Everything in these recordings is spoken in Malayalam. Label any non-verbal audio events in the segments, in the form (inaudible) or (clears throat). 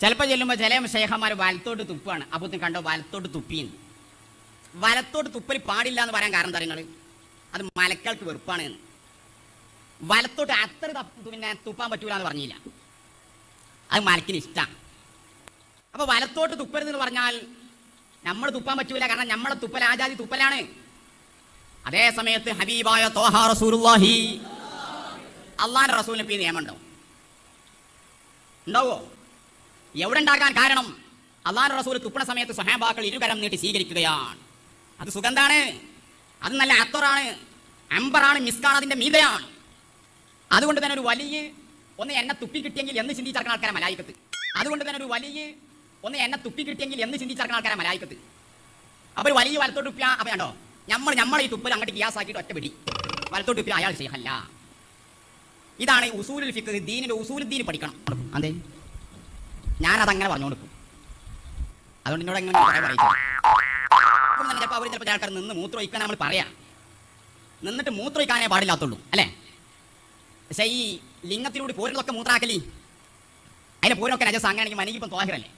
ചിലപ്പോൾ ചെല്ലുമ്പോൾ ചില ശേഖന്മാർ വലത്തോട്ട് തുപ്പാണ്. അപ്പോൾ കണ്ടോ വലത്തോട്ട് തുപ്പിന്ന്. വലത്തോട്ട് തുപ്പൽ പാടില്ല എന്ന് പറയാൻ കാരണം തരങ്ങൾ അത് മലക്കൾക്ക് വെറുപ്പാണ് എന്ന്. വലത്തോട്ട് അത്ര പിന്നെ തുപ്പാൻ പറ്റൂല എന്ന് പറഞ്ഞില്ല. അത് മലക്കിന് ഇഷ്ടമാണ് അപ്പോൾ വലത്തോട്ട് തുപ്പരുത് എന്ന് പറഞ്ഞാൽ നമ്മൾ തുപ്പാൻ പറ്റൂല. കാരണം നമ്മളെ തുപ്പൽ ആജാതി തുപ്പലാണ്. അതേ സമയത്ത് ഹബീബായ തോഹ റസൂലുള്ളാഹി. അള്ളാന്റെ റസൂലിന് ഈ നിയമം ഉണ്ടാവും. ഉണ്ടാവോ? എവിടെ ഉണ്ടാക്കാൻ കാരണം? അള്ളാഹു റസൂൽ തുപ്പണ സമയത്ത് സ്വഹാബാക്കൾ ഇരുകരം നീട്ടി സ്വീകരിക്കുകയാണ്. അത് സുഗന്ധാണ്. അത് നല്ല അത്തറാണ്. അമ്പറാണ് മിസ്കാണ് അതിന്റെ മീതയാണ്. അതുകൊണ്ട് തന്നെ ഒരു വലിയ ഒന്ന് എന്നെ തുപ്പി കിട്ടിയെങ്കിൽ എന്ന് ചിന്തിച്ചിറക്കുന്ന ആൾക്കാരെ മലായിക്കത്ത്. അതുകൊണ്ട് തന്നെ ഒരു വലിയ ഒന്ന് എന്നെ തുപ്പി കിട്ടിയെങ്കിൽ എന്ന് ചിന്തിച്ചിറക്കുന്ന ആൾക്കാരെ മലായിക്കത്ത്. അപ്പോൾ വലിയ വലത്തോട്ട് തുപ്പിയ അപ്പൊ കണ്ടോ? നമ്മൾ നമ്മൾ ഈ തുപ്പൽ അങ്ങോട്ട് ഗ്യാസാക്കിയിട്ട് ഒറ്റ പിടി. വലത്തോട്ട് തുപ്പിയ അയാൾ ചെയ്യല്ല ഇതാണ് ഉസൂലുൽ ഫിക്ക് ദീനിന്റെ ഉസൂലുൽ ദീൻ പഠിക്കണം. അതെ. ഞാനതങ്ങനെ പറഞ്ഞു കൊടുക്കും അതുകൊണ്ട് എന്നോട് അങ്ങനെ തന്നെ ചിലപ്പോൾ അവർ ചിലപ്പോൾ ആൾക്കാർ നിന്ന് മൂത്രമൊഴിക്കാൻ നമ്മൾ പറയാം. നിന്നിട്ട് മൂത്രമൊഴിക്കാനേ പാടില്ലാത്തുള്ളൂ അല്ലേ? പക്ഷേ ഈ ലിംഗത്തിലൂടെ പോരുന്നതൊക്കെ മൂത്രാക്കലി. അതിന് പോരൊക്കെ രജസ് അങ്ങനെയാണെങ്കിൽ മനിക്കിപ്പം തോഹിറല്ലേ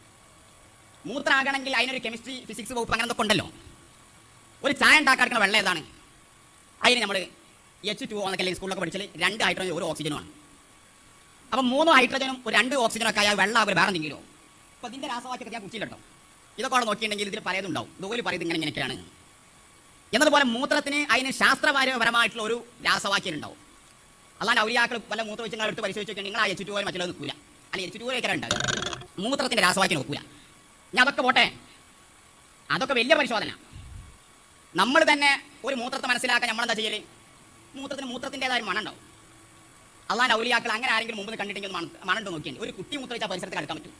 മൂത്രാകണമെങ്കിൽ അതിനൊരു കെമിസ്ട്രി ഫിസിക്സ് വകുപ്പ് അങ്ങനെ എന്തൊക്കെ ഉണ്ടല്ലോ. ഒരു ചായ ഉണ്ടാക്കാൻ വെള്ളം ഏതാണ്? അതിന് നമ്മൾ എച്ച് ടു എന്നൊക്കെ സ്കൂളിലൊക്കെ പഠിച്ചാൽ രണ്ട് ഹൈഡ്രോജൻ ഒരു ഓക്സിജനുമാണ് അപ്പം മൂന്ന് ഹൈഡ്രജനും ഒരു രണ്ട് ഓക്സിജനൊക്കെ ആയാൽ വെള്ളം അവർ വേറെ എന്തെങ്കിലും അപ്പോൾ ഇതിന്റെ രാസവാക്യൊക്കെ ഞാൻ കുച്ചിയില്ലോ ഇതൊക്കെ അവിടെ നോക്കിയിട്ടുണ്ടെങ്കിൽ ഇതിൽ പലതും ഉണ്ടാവും ഇതുപോലെ പറയുന്നത് ഇങ്ങനെ ഇങ്ങനെയൊക്കെയാണ്. എന്നതുപോലെ മൂത്രത്തിന് അതിന് ശാസ്ത്രപരമായിട്ടുള്ള ഒരു രാസവാക്യം ഉണ്ടാവും. അല്ലാണ്ട് ഔലിയാക്കൾ പല മൂത്ര വെച്ച് എടുത്ത് പരിശോധിച്ച് നിങ്ങൾ ആ എച്ച് ടു മറ്റുള്ളത് നിൽക്കില്ല അല്ലെങ്കിൽ എച്ച് ടു വരെ ഉണ്ടാകും മൂത്രത്തിന്റെ രാസവാക്യം നോക്കൂല. ഞാൻ അതൊക്കെ പോട്ടെ. അതൊക്കെ വലിയ പരിശോധന. നമ്മൾ തന്നെ ഒരു മൂത്രത്തെ മനസ്സിലാക്കാൻ നമ്മളെന്താ ചെയ്യൽ? മൂത്രത്തിന് മൂത്രത്തിന്റെതായ മണം ഉണ്ടാവും അല്ലാണ്ട് ഔലിയാക്കൾ അങ്ങനെ ആരെങ്കിലും മുമ്പ് കണ്ടിട്ടെങ്കിൽ മണം നോക്കിയാണ് ഒരു കുട്ടി മുത്ത വെച്ചാൽ പരിസരത്ത് കളിക്കാൻ പറ്റും.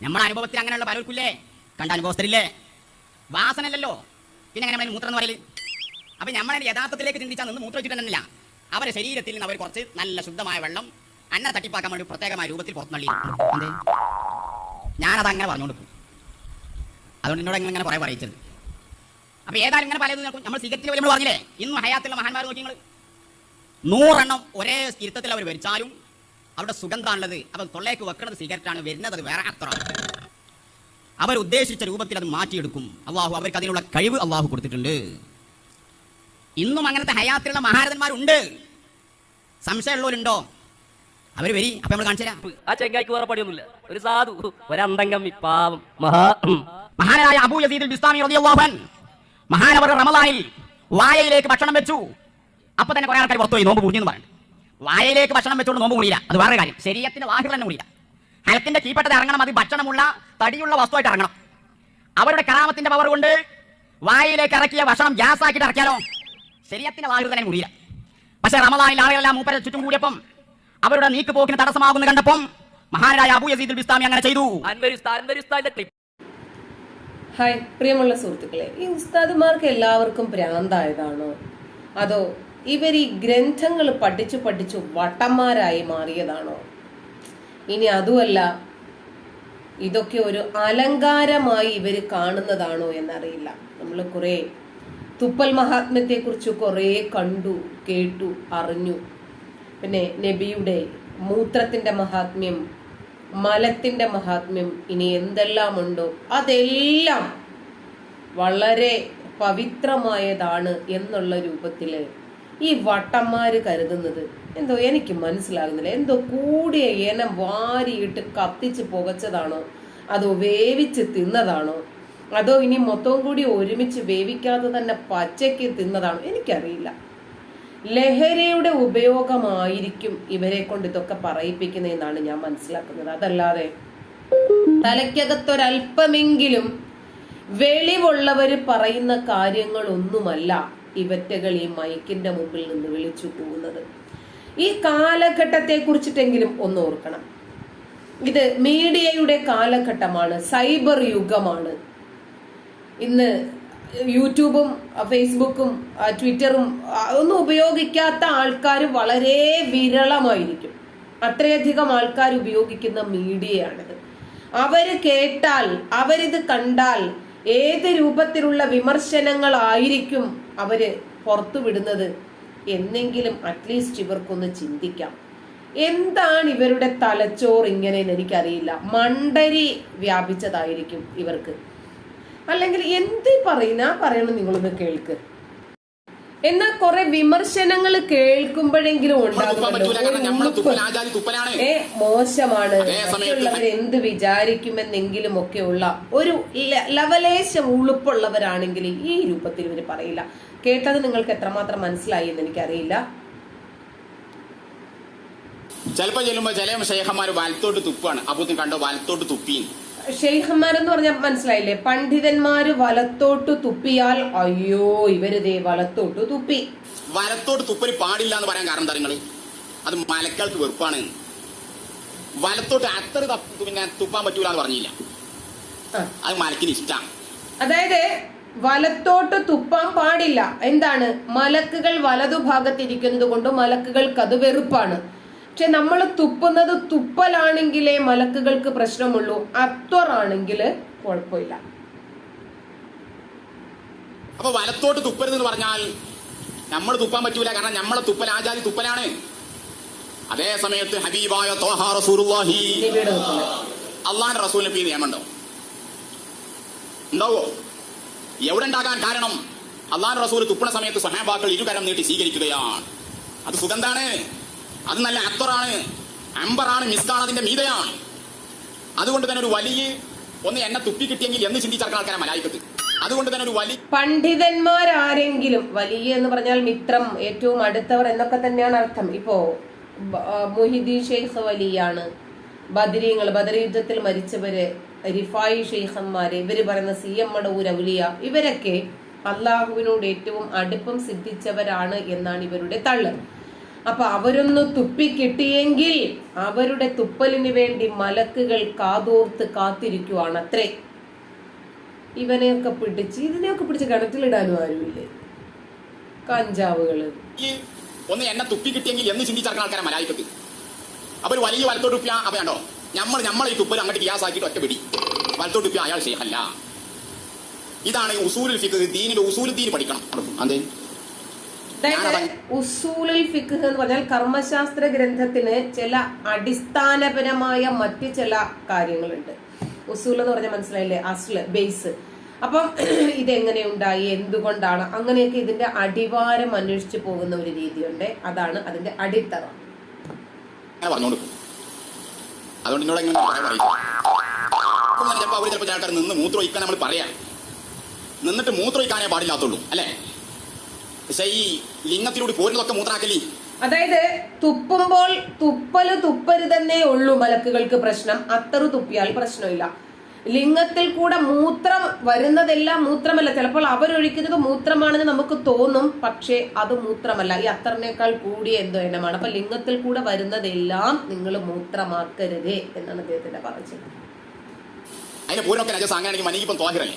നമ്മുടെ അനുഭവത്തിൽ അങ്ങനെയുള്ള പലർക്കില്ലേ? കണ്ട അനുഭവസ്ഥരില്ലേ? വാസനല്ലല്ലോ പിന്നെ അങ്ങനെ മൂത്രം എന്ന് പറയൽ? അപ്പൊ നമ്മളെ യഥാർത്ഥത്തിലേക്ക് ചിന്തിച്ചാൽ നിന്ന് മൂത്രം വെച്ചിട്ടുണ്ടെന്നില്ല അവരെ ശരീരത്തിൽ നിന്ന് അവർ കുറച്ച് നല്ല ശുദ്ധമായ വെള്ളം അന്ന തട്ടിപ്പാക്കാൻ വേണ്ടി പ്രത്യേകമായ രൂപത്തിൽ പുറത്തുനള്ളി ഞാനത് അങ്ങനെ പറഞ്ഞുകൊണ്ട് പോകും അതുകൊണ്ട് എന്നോട് അങ്ങനെ പറയാൻ പറയിച്ചത്. അപ്പൊ ഏതായാലും ഇങ്ങനെ പലതും നമ്മൾ സിഗരറ്റിൽ നമ്മൾ പറഞ്ഞില്ലേ? ഇന്നും ഹയാത്തുള്ള മഹാന്മാർ നോക്കി നിങ്ങൾ നൂറെണ്ണം ഒരേ ഇരുത്തത്തിൽ അവർ വരിച്ചാലും അവരുടെ സുഗന്ധാണുള്ളത് അവർ തൊള്ളേക്ക് വെക്കുന്നത് സിഗരറ്റാണ് വരുന്നത് അത് വേറെ അത്ര അവർ ഉദ്ദേശിച്ച രൂപത്തിൽ അത് മാറ്റിയെടുക്കും. അള്ളാഹു അവർക്ക് അതിനുള്ള കഴിവ് അള്ളാഹു കൊടുത്തിട്ടുണ്ട്. ഇന്നും അങ്ങനത്തെ ഹയാത്തിലുള്ള മഹാരഥന്മാരുണ്ട്. സംശയമുള്ളവരുണ്ടോ? അവർ വരി അപ്പൊ നമ്മൾ കാണിച്ചു തരാം ആ ചെങ്ങായിക്ക് വേറെ പണിയൊന്നുമില്ല. ഒരു സാധു ഒരന്തംഗം പാവം. മഹാ മഹാനായ അബൂ യസീദ് ബിസ്താമി റളിയല്ലാഹു അൻഹു മഹാനവർ റമളാനിൽ വായയിലേക്ക് ഭക്ഷണം വെച്ചു. അപ്പൊ തന്നെ കുറെ ആൾക്കാർ പുറത്തുപോയി നോമ്പ് മുറിഞ്ഞെന്ന് പറഞ്ഞു വായയിലേക്ക് ഭക്ഷണം വെച്ചുകൊണ്ട് നോമ്പ് മുറിയില്ല അത് വേറെ കാര്യം. ശരീരത്തിന്റെ വാഹികൾ തന്നെ മുറിയില്ല ഹലത്തിന്റെ കീപ്പെട്ടത് ഇറങ്ങണം അത് ഭക്ഷണമുള്ള തടിയുള്ള വസ്തുവായിട്ട് ഇറങ്ങണം. അവരുടെ കറാമത്തിന്റെ പവർ കൊണ്ട് വായയിലേക്ക് ഇറക്കിയ ഭക്ഷണം ഗ്യാസ് ആക്കിയിട്ട് ഇറക്കിയാലോ? ശരീരത്തിന്റെ വാഹികൾ തന്നെ മുറിയില്ല പക്ഷേ റമദാനിൽ ആളുകളെല്ലാം മൂപ്പരെ ചുറ്റും കൂടിയപ്പം അവരുടെ നീക്ക് പോക്കിന് തടസ്സമാകുന്നു കണ്ടപ്പം മഹാനായ അബു യസീദുൽ ബിസ്താമി അങ്ങനെ ചെയ്തു. അൻവരി ഉസ്താദ് അൻവരി ഉസ്താദിന്റെ ക്ലിപ്പ് ഹായ് പ്രിയമുള്ള സുഹൃത്തുക്കളെ ഈ ഉസ്താദുമാർക്ക് എല്ലാവർക്കും ഭ്രാന്തായതാണോ അതോ ഇവർ ഈ ഗ്രന്ഥങ്ങൾ പഠിച്ചു പഠിച്ചു വട്ടന്മാരായി മാറിയതാണോ? ഇനി അതുമല്ല ഇതൊക്കെ ഒരു അലങ്കാരമായി ഇവർ കാണുന്നതാണോ എന്നറിയില്ല. നമ്മൾ കുറേ തുപ്പൽ മഹാത്മ്യത്തെ കുറിച്ച് കുറേ കണ്ടു കേട്ടു അറിഞ്ഞു. പിന്നെ നബിയുടെ മൂത്രത്തിന്റെ മഹാത്മ്യം മലത്തിന്റെ മഹാത്മ്യം ഇനി എന്തെല്ലാം ഉണ്ടോ അതെല്ലാം വളരെ പവിത്രമായതാണ് എന്നുള്ള രൂപത്തിൽ ഈ വട്ടന്മാര് കരുതുന്നത്? എന്തോ എനിക്ക് മനസ്സിലാകുന്നില്ല. എന്തോ കൂടിയ ഇനം വാരിയിട്ട് കത്തിച്ച് പുകച്ചതാണോ? അതോ വേവിച്ച് തിന്നതാണോ? അതോ ഇനി മൊത്തം കൂടി ഒരുമിച്ച് വേവിക്കാതെ തന്നെ പച്ചയ്ക്ക് തിന്നതാണോ? എനിക്കറിയില്ല. ലഹരിയുടെ ഉപയോഗമായിരിക്കും ഇവരെ കൊണ്ട് ഇതൊക്കെ പറയിപ്പിക്കുന്നതെന്നാണ് ഞാൻ മനസ്സിലാക്കുന്നത്. അതല്ലാതെ തലയ്ക്കകത്തൊരല്പമെങ്കിലും വെളിവുള്ളവര് പറയുന്ന കാര്യങ്ങളൊന്നുമല്ല. ഇവറ്റകൾ ഈ മൈക്കിന്റെ മുമ്പിൽ നിന്ന് വിളിച്ചു പോകുന്നത് ഈ കാലഘട്ടത്തെ കുറിച്ചിട്ടെങ്കിലും ഒന്ന് ഓർക്കണം. ഇത് മീഡിയയുടെ കാലഘട്ടമാണ് സൈബർ യുഗമാണ്. ഇന്ന് യൂട്യൂബും ഫേസ്ബുക്കും ട്വിറ്ററും ഒന്നും ഉപയോഗിക്കാത്ത ആൾക്കാർ വളരെ വിരളമായിരിക്കും. അത്രയധികം ആൾക്കാർ ഉപയോഗിക്കുന്ന മീഡിയയാണിത്. അവർ കേട്ടാൽ അവരിത് കണ്ടാൽ ഏത് രൂപത്തിലുള്ള വിമർശനങ്ങളായിരിക്കും അവർ പുറത്തുവിടുന്നത് എന്നെങ്കിലും അറ്റ്ലീസ്റ്റ് ഇവർക്കൊന്ന് ചിന്തിക്കാം. എന്താണ് ഇവരുടെ തലച്ചോറ് ഇങ്ങനെ എന്ന് എനിക്കറിയില്ല. മണ്ടരി വ്യാപിച്ചതായിരിക്കും ഇവർക്ക്. അല്ലെങ്കിൽ എന്ത് പറയുന്ന പറയണം നിങ്ങളൊന്ന് കേൾക്ക്. എന്നാൽ കുറെ വിമർശനങ്ങൾ കേൾക്കുമ്പോഴെങ്കിലും ഉണ്ടാകും. ഏ മോശമാണ്. മറ്റുള്ളവർ എന്ത് വിചാരിക്കുമെന്നെങ്കിലും ഒക്കെ ഉള്ള ഒരു ലവലേശം ഉളുപ്പുള്ളവരാണെങ്കിൽ ഈ രൂപത്തിൽ ഇവർ പറയില്ല. കേട്ടത് നിങ്ങൾക്ക് എത്രമാത്രം മനസ്സിലായി എന്ന് എനിക്കറിയില്ല. ചിലപ്പോ ചെല്ലുമ്പോ ചില ശേഖന്മാര് വലത്തോട്ട് തുപ്പാണ്. അപ്പൊ കണ്ടോ? വലത്തോട്ട് തുപ്പീൻ ഷെയ്ഖന്മാരെന്ന് പറഞ്ഞാൽ മനസ്സിലായില്ലേ? പണ്ഡിതന്മാര് വലത്തോട്ട് തുപ്പിയാൽ അയ്യോ ഇവരുതേ വലത്തോട്ട് തുപ്പി. വലത്തോട്ട് തുപ്പൽ പാടില്ല എന്ന് പറയാൻ കാരണം തരങ്ങൾ അത് മലക്കാൾക്ക് വെറുപ്പാണ്. വലത്തോട്ട് അത്ര പിന്നെ തുപ്പാൻ പറ്റൂല എന്ന് പറഞ്ഞില്ല. അത് മലക്കിന് ഇഷ്ടമാണ് അതായത് വലത്തോട്ട് തുപ്പാൻ പാടില്ല. എന്താണ്? മലക്കുകൾ വലതുഭാഗത്തിരിക്കുന്നത് കൊണ്ട് മലക്കുകൾക്ക് അത് വെറുപ്പാണ്. പക്ഷെ നമ്മൾ തുപ്പുന്നത് തുപ്പലാണെങ്കിലേ മലക്കുകൾക്ക് പ്രശ്നമുള്ളൂ. അത്വറാണെങ്കിൽ കുഴപ്പമില്ല. അപ്പൊ വലത്തോട്ട് തുപ്പരുതെന്ന് പറഞ്ഞാൽ നമ്മൾ തുപ്പാൻ പറ്റൂല. കാരണം നമ്മളെ തുപ്പൽ ആചാരി തുപ്പലാണ്. അതേ സമയത്ത് ഹബീബായ അള്ളാന്റെ റസൂലിന് ഈ നിയമമുണ്ടോ ഉണ്ടാവോ എവിടെ ഉണ്ടാകാൻ കാരണം അള്ളാന്റെ റസൂൽ തുപ്പണ സമയത്ത് സഹാബാക്കൾ ഇരുകരം നീട്ടി സ്വീകരിക്കുകയാണ്. അത് സുഗന്ധാണ്. അത് നല്ല അത്തറാണ് അമ്പറാണ് മിസ്കാണ് അതിന്റെ മീതയാണ്. അതുകൊണ്ട് തന്നെ ഒരു വലിയ ഒന്ന് എന്നെ തുപ്പി കിട്ടിയെങ്കിൽ എന്ന് ചിന്തിച്ചാൽ ആൾക്കാരെ മലായിക്കത്ത്. അതുകൊണ്ട് തന്നെ ഒരു വലിയ പണ്ഡിതന്മാരാരെങ്കിലും വലിയ എന്ന് പറഞ്ഞാൽ മിത്രം ഏറ്റവും അടുത്തവർ എന്നൊക്കെ തന്നെയാണ് അർത്ഥം. ഇപ്പോ മൊഹിദി ഷെയ്ഖ് വലിയാണ്. ബദരീങ്ങൾ ബദർ മരിച്ചവര് റിഫായി ഷെയ്ഖന്മാര് ഇവർ പറയുന്ന സി എം മടവൂർ ഇവരൊക്കെ അള്ളാഹുവിനോട് ഏറ്റവും അടുപ്പം സിദ്ധിച്ചവരാണ് എന്നാണ് ഇവരുടെ തള്ള് അപ്പൊ അവരൊന്ന് തുപ്പി കിട്ടിയെങ്കിൽ അവരുടെ തുപ്പലിന് വേണ്ടി മലക്കുകൾ കാതോർത്ത് കാത്തിരിക്കുവാണ് അത്രേ. ഇവനെയൊക്കെ പിടിച്ച് ഇതിനെയൊക്കെ പിടിച്ച് കിണറ്റിലിടാനും ആരുമില്ലേ? കഞ്ചാവുകൾ. ഒന്ന് എന്നെ തുപ്പി കിട്ടിയെങ്കിൽ എന്ന് ചിന്തിച്ചടക്കുന്ന ആൾക്കാരെ മലായിക്കത്ത് വലിയ വലത്തോട്ട് തുപ്പിയ അപ്പൊ കണ്ടോ? നമ്മൾ നമ്മൾ ഈ തുപ്പൽ അങ്ങോട്ട് ഗ്യാസാക്കിയിട്ട് ഒറ്റ പിടി. വലത്തോട്ട് തുപ്പിയ അയാൾ ചെയ്യല്ല ഇതാണ് ഉസൂലിൽ ഉസൂലുൽ ഫിഖ് ദീനിന്റെ ഉസൂൽ ദീൻ പഠിക്കണം. അതെ. അതായത് ഉസൂലുൽ ഫിഖ് എന്ന് പറഞ്ഞാൽ കർമ്മശാസ്ത്ര ഗ്രന്ഥത്തിന് ചില അടിസ്ഥാനപരമായ മറ്റ് ചില കാര്യങ്ങളുണ്ട്. ഉസൂൽ എന്ന് പറഞ്ഞാൽ മനസ്സിലായില്ലേ? അസ്ല് ബേസ് അപ്പം (clears throat) ഇതെങ്ങനെ ഉണ്ടായി? എന്തുകൊണ്ടാണ്? അങ്ങനെയൊക്കെ ഇതിന്റെ അടിവാരം അന്വേഷിച്ചു പോകുന്ന ഒരു രീതിയുണ്ട്. അതാണ് അതിന്റെ അടിത്തറ. അതുകൊണ്ട് എന്നോട് എങ്ങനെ ചിലപ്പോൾ അവർ ചിലപ്പോൾ ആൾക്കാർ നിന്ന് മൂത്രം ഒഴിക്കാൻ നമ്മൾ പറയാം. നിന്നിട്ട് മൂത്രം ഒഴിക്കാനേ പാടില്ലാത്തുള്ളൂ അല്ലേ? പക്ഷേ ഈ ലിംഗത്തിലൂടെ പോരുന്നതൊക്കെ മൂത്രാക്കലി അതായത് തുപ്പുമ്പോൾ തുപ്പൽ തുപ്പരുതെന്നേ ഉള്ളൂ മലക്കുകൾക്ക് പ്രശ്നം. അത്തറു തുപ്പിയാൽ പ്രശ്നമില്ല. ലിംഗത്തിൽ കൂടെ മൂത്രം വരുന്നതെല്ലാം മൂത്രമല്ല. ചിലപ്പോൾ അവരൊഴിക്കുന്നത് മൂത്രമാണെന്ന് നമുക്ക് തോന്നും പക്ഷേ അത് മൂത്രമല്ല. ഈ അത്തറിനേക്കാൾ കൂടിയ എന്തോ ഇനമാണ്. അപ്പൊ ലിംഗത്തിൽ കൂടെ വരുന്നതെല്ലാം നിങ്ങൾ മൂത്രമാക്കരുതേ എന്നാണ് അദ്ദേഹത്തിന്റെ പറഞ്ഞത്. അതിന് പൂരമൊക്കെ നജസ് അങ്ങനെയാണെങ്കിൽ മനിക്കിപ്പം തോഹിറല്ലേ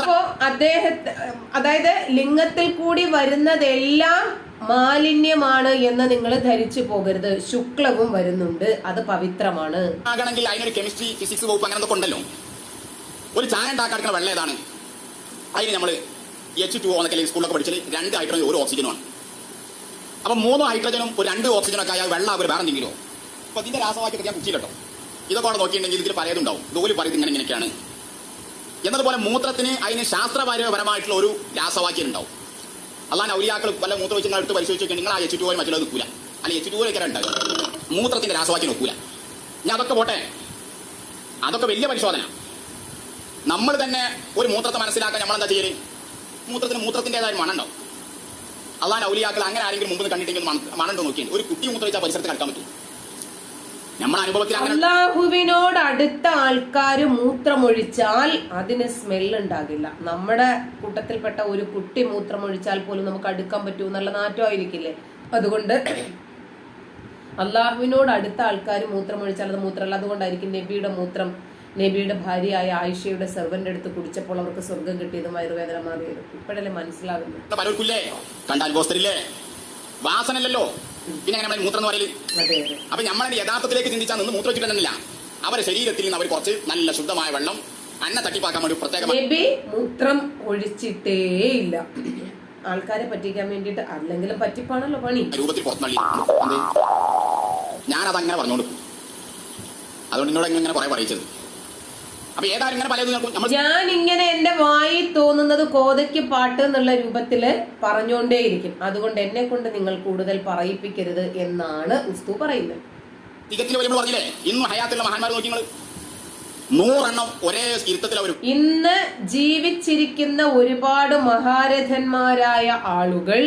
അപ്പോ അദ്ദേഹത്തെ അതായത് ലിംഗത്തിൽ കൂടി വരുന്നതെല്ലാം മാലിന്യമാണ് എന്ന് നിങ്ങൾ ധരിച്ചു പോകരുത്. ശുക്ലവും വരുന്നുണ്ട്. അത് പവിത്രമാണ്. ആകണമെങ്കിൽ അതിനൊരു കെമിസ്ട്രി ഫിസിക്സ് വകുപ്പ് അങ്ങനെ ഉണ്ടല്ലോ. ഒരു ചായ ഉണ്ടാക്കാൻ വെള്ളം ഏതാണ്? അതിന് നമ്മൾ എച്ച് ടു എന്നൊക്കെ സ്കൂളിലൊക്കെ പഠിച്ചാൽ രണ്ട് ഹൈഡ്രജനും ഒരു ഓക്സിജനുമാണ് അപ്പം മൂന്ന് ഹൈഡ്രജനും ഒരു രണ്ട് ഓക്സിജനൊക്കെ ആയാൽ വെള്ളം അവർ വേറെ എന്തെങ്കിലും അപ്പൊ ഇതിന്റെ രാസവാക്യൊക്കെ ഞാൻ കുച്ചിയിട്ടോ ഇതൊക്കെ അവിടെ നോക്കിയിട്ടുണ്ടെങ്കിൽ ഇതിൽ പലതുണ്ടാവും ജോലി പറയുന്നത് ഇങ്ങനെ ഇങ്ങനെയൊക്കെയാണ്. എന്നതുപോലെ മൂത്രത്തിന് അതിന് ശാസ്ത്രപരമായിട്ടുള്ള ഒരു രാസവാക്യം ഉണ്ടാവും. അല്ലാതെ ഔലിയാക്കൾ പല മൂത്ര വെച്ച് എടുത്ത് പരിശോധിച്ചു നിങ്ങൾ ആ എച്ച് ടു മറ്റുള്ളത് നിൽക്കൂല അല്ലെ എച്ച് ടു ഒക്കെ ഉണ്ടാവും. മൂത്രത്തിന്റെ രാസവാക്യം നോക്കൂല ഞാൻ അതൊക്കെ പോട്ടെ. അതൊക്കെ വലിയ പരിശോധന. നമ്മൾ തന്നെ ഒരു മൂത്രത്തെ മനസ്സിലാക്കാൻ നമ്മൾ എന്താ ചെയ്യൽ? മൂത്രത്തിന് മൂത്രത്തിന്റെതായ മണുണ്ടാവും അള്ളാൻ ഔലിയാക്കൾ അങ്ങനെ ആരെങ്കിലും മുമ്പ് കണ്ടിട്ടെങ്കിൽ മണുണ്ടോ നോക്കിയിട്ട് ഒരു കുട്ടി മൂത്ര വെച്ചാൽ പരിസരത്ത് കളിക്കാൻ പറ്റും. നമ്മുടെ അനുഭവത്തിൽ അള്ളാഹുവിനോട് അടുത്ത ആൾക്കാര് മൂത്രമൊഴിച്ചാൽ അതിന് സ്മെല്ല് ഉണ്ടാകില്ല നമ്മുടെ കൂട്ടത്തിൽപ്പെട്ട ഒരു കുട്ടി മൂത്രമൊഴിച്ചാൽ പോലും നമുക്ക് അടുക്കാൻ പറ്റൂ എന്നുള്ള നാറ്റമായിരിക്കില്ലേ? അതുകൊണ്ട് അള്ളാഹുവിനോട് അടുത്ത ആൾക്കാർ മൂത്രമൊഴിച്ചാൽ അത് മൂത്രമല്ല. അതുകൊണ്ടായിരിക്കും നബിയുടെ മൂത്രം. നബിയുടെ ഭാര്യയായ ആയിഷയുടെ സെർവന്റെ അടുത്ത് കുടിച്ചപ്പോൾ അവർക്ക് സ്വർഗം കിട്ടിയതും വയറുവേദന മാറിയതും. ഇപ്പോഴല്ലേ മനസ്സിലാകുന്നത്. പിന്നെ അങ്ങനെ നമ്മൾ മൂത്രം എന്ന് പറയൽ? അപ്പൊ നമ്മളെ യഥാർത്ഥത്തിലേക്ക് ചിന്തിച്ചാൽ നിന്ന് മൂത്രം വെച്ചിട്ടുണ്ടെന്നില്ല. അവരുടെ ശരീരത്തിൽ നിന്ന് അവർ കുറച്ച് നല്ല ശുദ്ധമായ വെള്ളം അന്ന തട്ടിപ്പാക്കാൻ വേണ്ടി പ്രത്യേകം മൂത്രം ഒഴിച്ചിട്ടേ ഇല്ല. ആൾക്കാരെ പറ്റിക്കാൻ വേണ്ടിട്ട് അല്ലെങ്കിലും പറ്റിപ്പാണല്ലോ പണി. രൂപത്തിൽ പുറത്തുനള്ളി ഞാനത് അങ്ങനെ പറഞ്ഞോണ്ട് അതുകൊണ്ട് നിങ്ങളെങ്ങനെ ഇങ്ങനെ കുറെ പറയിച്ചത് അപ്പൊ ഏതായാലും ഇങ്ങനെ പലതും കേൾക്കും. നമ്മൾ ഞാൻ ഇങ്ങനെ എന്റെ വായി തോന്നുന്നത് കോതയ്ക്ക് പാട്ട് എന്നുള്ള രൂപത്തിൽ പറഞ്ഞുകൊണ്ടേയിരിക്കും. അതുകൊണ്ട് എന്നെ കൊണ്ട് നിങ്ങൾ കൂടുതൽ പറയിപ്പിക്കരുത് എന്നാണ് ഉസ്തു പറയുന്നത്. ഇന്നും ഹയാത്തുള്ള മഹാന്മാർ നോക്കി നൂറെണ്ണം ഒരേ ഇന്ന് ജീവിച്ചിരിക്കുന്ന ഒരുപാട് മഹാരഥന്മാരായ ആളുകൾ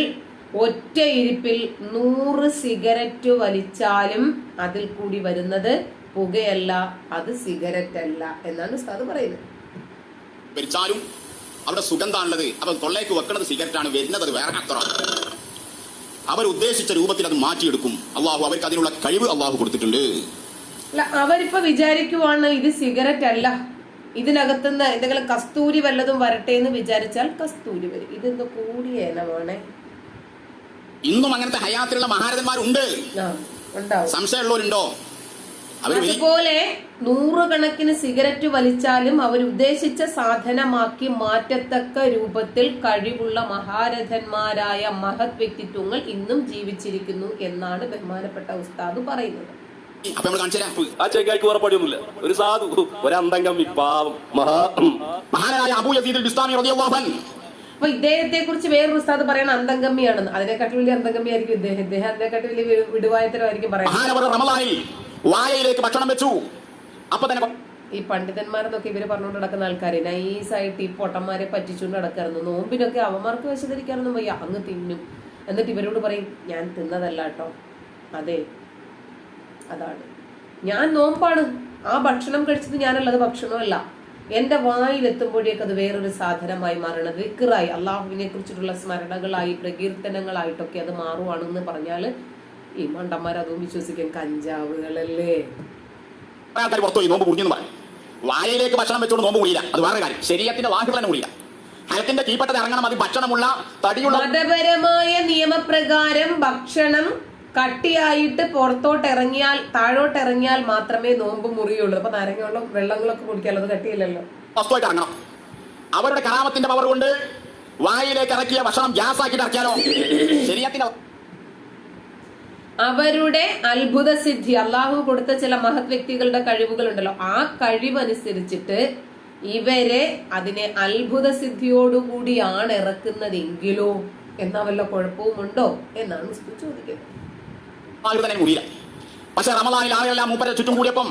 ഒറ്റ ഇരിപ്പിൽ നൂറ് സിഗരറ്റ് വലിച്ചാലും അതിൽ കൂടി വരുന്നത് പുകയല്ല അത് സിഗരറ്റ് അല്ല എന്നാണ് ഉസ്താദ് പറയുന്നത്. മരിച്ചാലും അവിടെ സുഗന്ധാണുള്ളത്. അപ്പൊ തൊള്ളേക്ക് വെക്കുന്നത് സിഗരറ്റാണ് വരുന്നത് അത് വേറെ അവർ ഉദ്ദേശിച്ച രൂപത്തിൽ അത് മാറ്റിയെടുക്കും. അള്ളാഹു അവർക്ക് അതിനുള്ള കഴിവ് അള്ളാഹു കൊടുത്തിട്ടുണ്ട്. അല്ല അവരിപ്പോ വിചാരിക്കുവാണ് ഇത് സിഗരറ്റ് അല്ല ഇതിനകത്തുനിന്ന് എന്തെങ്കിലും കസ്തൂരി വല്ലതും വരട്ടെ എന്ന് വിചാരിച്ചാൽ കസ്തൂരി വരും. ഇതെന്തോ കൂടിയ ഇനമാണേ. ഇന്നും അങ്ങനത്തെ ഹയാത്തിലുള്ള മഹാരഥന്മാരുണ്ട്. സംശയമുള്ളവരുണ്ടോ? അതുപോലെ നൂറുകണക്കിന് സിഗരറ്റ് വലിച്ചാലും അവർ ഉദ്ദേശിച്ച സാധനമാക്കി മാറ്റത്തക്ക രൂപത്തിൽ കഴിവുള്ള മഹാരഥന്മാരായ മഹത് വ്യക്തിത്വങ്ങൾ ഇന്നും ജീവിച്ചിരിക്കുന്നു എന്നാണ് ബഹുമാനപ്പെട്ട ഉസ്താദ് പറയുന്നത്. അപ്പൊ നമ്മൾ കാണിച്ചു ആ വേറെ ഒരു സാധു ഒരു പാവം മഹാ മഹാനായ അബൂ യസീദ് ബിസ്താമി റളിയല്ലാഹു അൻഹു. അപ്പൊ ഇദ്ദേഹത്തെ കുറിച്ച് വേറൊരു ഉസ്താദ് പറയണ അന്തംഗമ്മിയാണെന്ന്. അതിനെക്കാട്ടി വലിയ അന്തംഗമ്മിയായിരിക്കും ഇദ്ദേഹം. ഇദ്ദേഹം അതിനെക്കാട്ടി വലിയ വിടുവായത്തരമായിരിക്കും പറയുന്നത്. വായയിലേക്ക് ഭക്ഷണം വെച്ചു. അപ്പൊ തന്നെ ഈ പണ്ഡിതന്മാരെന്നൊക്കെ ഇവർ പറഞ്ഞുകൊണ്ട് നടക്കുന്ന ആൾക്കാരെ നൈസായിട്ട് ഈ പൊട്ടന്മാരെ പറ്റിച്ചുകൊണ്ട് നടക്കാറുണ്ട് നോമ്പിനൊക്കെ അവന്മാർക്ക് വിശദരിക്കാനൊന്നും വയ്യ. അങ്ങ് തിന്നും. എന്നിട്ട് ഇവരോട് പറയും ഞാൻ തിന്നതല്ല കേട്ടോ. അതെ. അതാണ്. ഞാൻ നോമ്പാണ്. ആ ഭക്ഷണം കഴിച്ചത് ഞാനല്ലത് ഭക്ഷണമല്ല. എന്റെ വായിലെത്തുമ്പോഴേക്ക് അത് വേറൊരു സാധനമായി മാറണത് വിക്കറായി അള്ളാഹുവിനെ കുറിച്ചിട്ടുള്ള സ്മരണകളായി പ്രകീർത്തനങ്ങളായിട്ടൊക്കെ അത് മാറുവാണെന്ന് പറഞ്ഞാൽ ഈ മണ്ടന്മാർ അതും വിശ്വസിക്കും. കഞ്ചാവുകളല്ലേ? ആൾക്കാർ പുറത്തുപോയി നോമ്പ് കുടിഞ്ഞെന്ന് പറയും. വായയിലേക്ക് ഭക്ഷണം വെച്ചുകൊണ്ട് നോമ്പ് കുടിയില്ല. അത് വേറെ കാര്യം. ശരീരത്തിന്റെ വാക്കുകൾ തന്നെ കുടിയില്ല. ഹലത്തിന്റെ കീപ്പട്ടത് ഇറങ്ങണം അത് ഭക്ഷണമുള്ള തടിയുള്ള മതപരമായ നിയമപ്രകാരം ഭക്ഷണം കട്ടിയായിട്ട് പുറത്തോട്ട് ഇറങ്ങിയാൽ താഴോട്ട് ഇറങ്ങിയാൽ മാത്രമേ നോമ്പ് മുറിയുള്ളൂ. അപ്പൊ നാരങ്ങയുള്ള വെള്ളങ്ങളൊക്കെ കുടിക്കാലോ? അത് കട്ടിയില്ലല്ലോ. വസ്തുവായിട്ട് ഇറങ്ങണം. അവരുടെ കറാമത്തിന്റെ പവർ കൊണ്ട് വായിലേക്ക് ഇറക്കിയ ഭക്ഷണം ഗ്യാസ് ആക്കിയിട്ട് ഇറക്കിയാലോ? ശരീരത്തിന്റെ അവരുടെ അത്ഭുത സിദ്ധി അള്ളാഹു കൊടുത്ത ചില മഹത് വ്യക്തികളുടെ കഴിവുകൾ ഉണ്ടല്ലോ ആ കഴിവനുസരിച്ചിട്ട് ഇവരെ അതിനെ അത്ഭുത സിദ്ധിയോടുകൂടിയാണ് ഇറക്കുന്നതെങ്കിലോ എന്നാ വല്ല കുഴപ്പവുമുണ്ടോ എന്നാണ് ചോദിക്കുന്നത്. പക്ഷെ റമലാനിൽ ആളുകളെല്ലാം മൂപ്പരെ ചുറ്റും കൂടിയപ്പം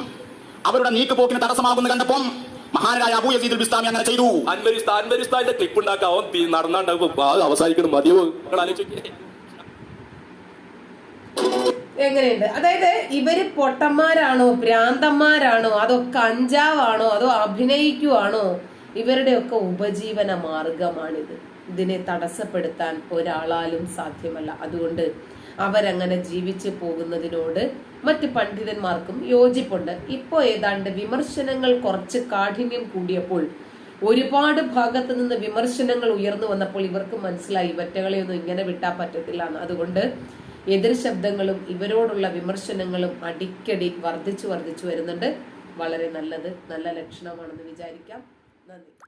അവരുടെ നീക്കുപോക്കിന് തടസ്സമാകുന്ന കണ്ടപ്പം മഹാനായ അബു യസീദുൽ ബിസ്താമി അങ്ങനെ ചെയ്തു. അൻവരിസ്താൻ അൻവരിസ്താന്റെ ക്ലിപ്പ് ഉണ്ടാക്കാൻ അത് അവസാനിക്കണം മതിയോ? നിങ്ങൾ ആലോചിച്ച് എങ്ങനെയുണ്ട്? അതായത് ഇവർ പൊട്ടന്മാരാണോ ഭ്രാന്തന്മാരാണോ അതോ കഞ്ചാവാണോ അതോ അഭിനയിക്കുവാണോ? ഇവരുടെയൊക്കെ ഉപജീവന മാർഗമാണിത്. ഇതിനെ തടസ്സപ്പെടുത്താൻ ഒരാളാലും സാധ്യമല്ല. അതുകൊണ്ട് അവരങ്ങനെ ജീവിച്ചു പോകുന്നതിനോട് മറ്റ് പണ്ഡിതന്മാർക്കും യോജിപ്പുണ്ട്. ഇപ്പോൾ ഏതാണ്ട് വിമർശനങ്ങൾ കുറച്ച് കാഠിന്യം കൂടിയപ്പോൾ ഒരുപാട് ഭാഗത്ത് നിന്ന് വിമർശനങ്ങൾ ഉയർന്നു വന്നപ്പോൾ ഇവർക്ക് മനസ്സിലായി ഇവറ്റകളെയൊന്നും ഇങ്ങനെ വിട്ടാൻ പറ്റത്തില്ല അതുകൊണ്ട് എതിർ ശബ്ദങ്ങളും ഇവരോടുള്ള വിമർശനങ്ങളും അടിക്കടി വർദ്ധിച്ചു വർദ്ധിച്ചു വരുന്നുണ്ട്. വളരെ നല്ലത്. നല്ല ലക്ഷണമാണെന്ന് വിചാരിക്കാം. നന്ദി.